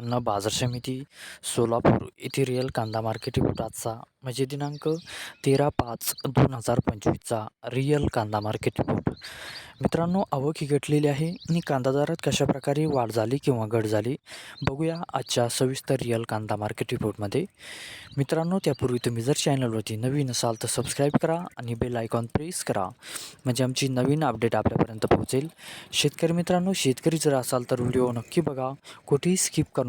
उत्पन्न बाजार समिती सोलापूर येथे रिअल कांदा मार्केट रिपोर्ट आजचा. म्हणजे दिनांक तेरा पाच दोन हजार पंचवीसचा रिअल कांदा मार्केट रिपोर्ट मित्रांनो आवक ही घटलेली आहे आणि कांदा दरात कशाप्रकारे वाढ झाली किंवा घट झाली बघूया आजच्या सविस्तर रिअल कांदा मार्केट रिपोर्टमध्ये मित्रांनो त्यापूर्वी तुम्ही जर चॅनलवरती नवीन असाल तर सबस्क्राईब करा आणि बेल आयकॉन प्रेस करा. म्हणजे आमची नवीन अपडेट आपल्यापर्यंत पोहोचेल. शेतकरी मित्रांनो शेतकरी जर असाल तर व्हिडिओ नक्की बघा. कुठेही स्किप करू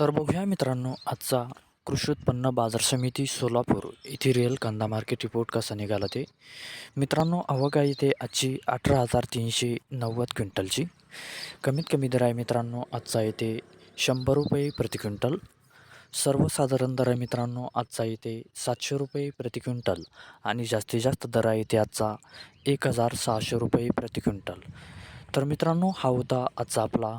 तर बघूया मित्रांनो आजचा कृषी उत्पन्न बाजार समिती सोलापूर येथे रिअल कांदा मार्केट रिपोर्ट कसा निघाला ते. मित्रांनो अवघा आहे ते आजची अठरा हजार तीनशे नव्वद क्विंटलची. कमीत कमी दर आहे मित्रांनो आजचा येते शंभर रुपये प्रति क्विंटल. सर्वसाधारण दर आहे मित्रांनो आजचा येते सातशे रुपये प्रति क्विंटल. आणि जास्तीत जास्त दर आहे ते आजचा एक हजार सहाशे रुपये प्रति क्विंटल. तर मित्रांनो हा होता आजचा आपला